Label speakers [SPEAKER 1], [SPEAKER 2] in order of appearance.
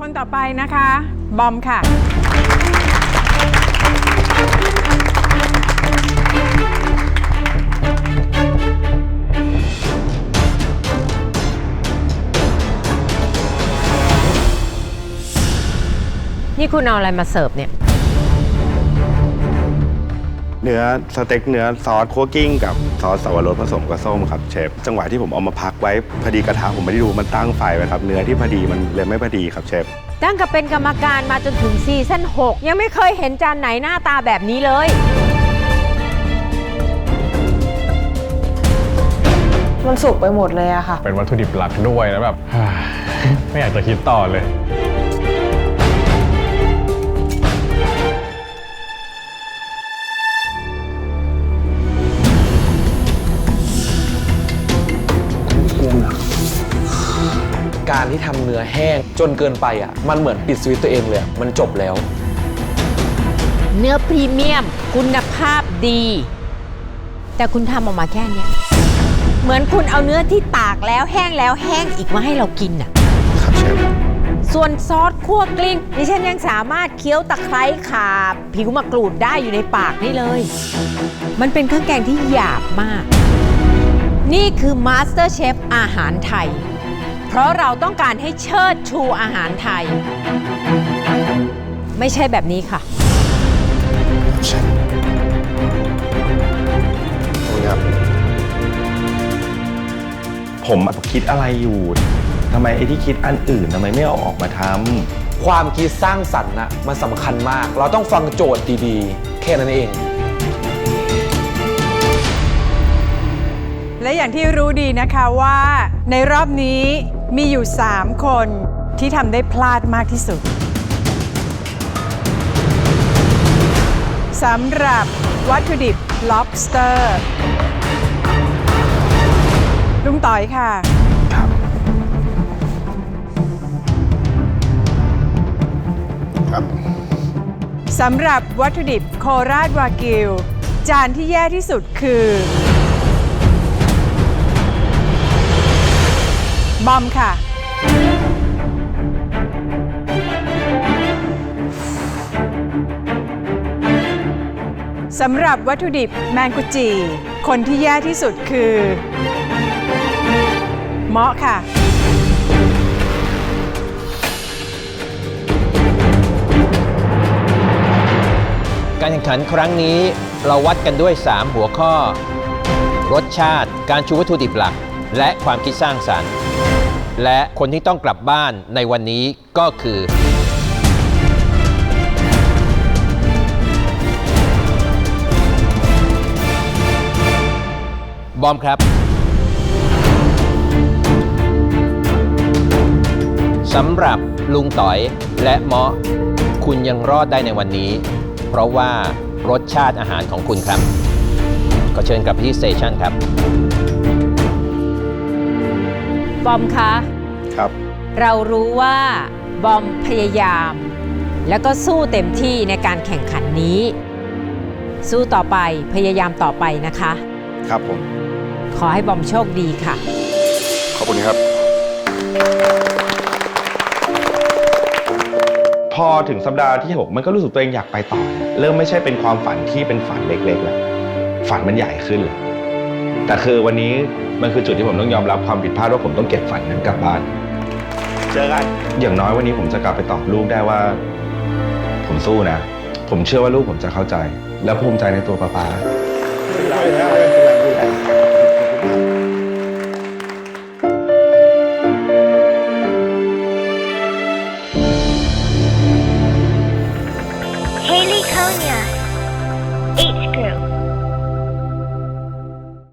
[SPEAKER 1] คนต่อไปนะคะ บอมค่ะ
[SPEAKER 2] นี่คุณเอาอะไรมาเสิร์ฟเนี่ย
[SPEAKER 3] เนื้อสเต็กเนื้อซอสคั่วกิ้งกับซอสสับปะรดผสมกับส้มครับเชฟจังหวะที่ผมเอามาพักไว้พอดีกระทะผมไม่ได้ดูมันตั้งไฟไว้ครับเนื้อที่พอดีมันเลยไม่พอดีครับเชฟ
[SPEAKER 2] ตั้งกับเป็นกรรมการมาจนถึงซีซั่น6 ยังไม่เคยเห็นจานไหนหน้าตาแบบนี้เลย
[SPEAKER 4] มันสุกไปหมดเลยอะค่ะ
[SPEAKER 5] เป็นวัตถุดิบหลักด้วยแล้วแบบ ไม่อยากจะคิดต่อเลย
[SPEAKER 6] การที่ทำเนื้อแห้งจนเกินไปอะ มันเหมือนปิดสวิตช์ตัวเองเลยอะมันจบแล้ว
[SPEAKER 2] เนื้อพรีเมียม คุณภาพดี แต่คุณทำออกมาแค่เนี้ยเหมือนคุณเอาเนื้อที่ตากแล้วแห้งแล้วแห้งอีกมาให้เรากินน่ะ
[SPEAKER 3] ครับเชฟ
[SPEAKER 2] ส่วนซอสคั่วกลิ้งดิฉันยังสามารถเคี้ยวตะไคร้ขาผิวมะกรูดได้อยู่ในปากนี่เลย มันเป็นเครื่องแกงที่หยาบมาก นี่คือมาสเตอร์เชฟอาหารไทย เพราะเราต้องการให้เชิดชูอาหารไทย ไม่ใช่แบบนี้ค่ะ
[SPEAKER 3] เชฟขอบคุณครับผมคิดอะไรอยู่ทำไมไอ้ที่คิดอันอื่นทำไมไม่เอาออกมาทำ
[SPEAKER 6] ความคิดสร้างสรรค์น่ะมันสำคัญมาก เราต้องฟังโจทย์ดีๆ แค่นั้นเอง
[SPEAKER 1] และอย่างที่รู้ดีนะคะว่าในรอบนี้ มีอยู่ 3 คนที่ทำได้พลาดมากที่สุดสำหรับวัตถุดิบ lobster ลุงต่อยค่ะ
[SPEAKER 3] ครับ ครับ
[SPEAKER 1] สำหรับวัตถุดิบโคราชวากิว จานที่แย่ที่สุดคือ บอมค่ะ สำหรับวัตถุดิบแมงกุจี คนที่แย่ที่สุดคือ เมาะค่ะ
[SPEAKER 7] การแข่งขันครั้งนี้เราวัดกันด้วย 3 หัวข้อ รสชาติ การชูวัตถุดิบหลัก และความคิดสร้างสรรค์ และคนที่ต้องกลับบ้านในวันนี้ก็คือ บอมครับสำหรับลุงต๋อยและเมาะคุณยังรอดได้ในวันนี้ เพราะว่ารสชาติอาหารของคุณครับขอเชิญกลับที่สเตชันครับ
[SPEAKER 2] บอมคะ
[SPEAKER 3] ครับ
[SPEAKER 2] เรารู้ว่าบอมพยายาม แล้วก็สู้เต็มที่ในการแข่งขันนี้ สู้ต่อไปพยายามต่อไปนะคะ
[SPEAKER 3] ครับผม
[SPEAKER 2] ขอให้บอมโชคดีค่ะ
[SPEAKER 3] ขอบคุณครับ พอถึงสัปดาห์ที่6มันก็รู้สึกตัวเองอยากไปต่อเริ่มไม่ใช่เป็นความฝันที่เป็นฝันเล็กๆแล้วฝันมันใหญ่ขึ้นเลย แต่คือวันนี้มันคือจุดที่ผมต้องยอมรับความผิดพลาดว่าผมต้องเก็บฝันนั้นกลับบ้าน เจอกัน อย่างน้อยวันนี้ผมจะกลับไปตอบลูกได้ว่า ผมสู้นะ ผมเชื่อว่าลูกผมจะเข้าใจ และภูมิใจในตัวป้าป๊า
[SPEAKER 8] Haley Konya.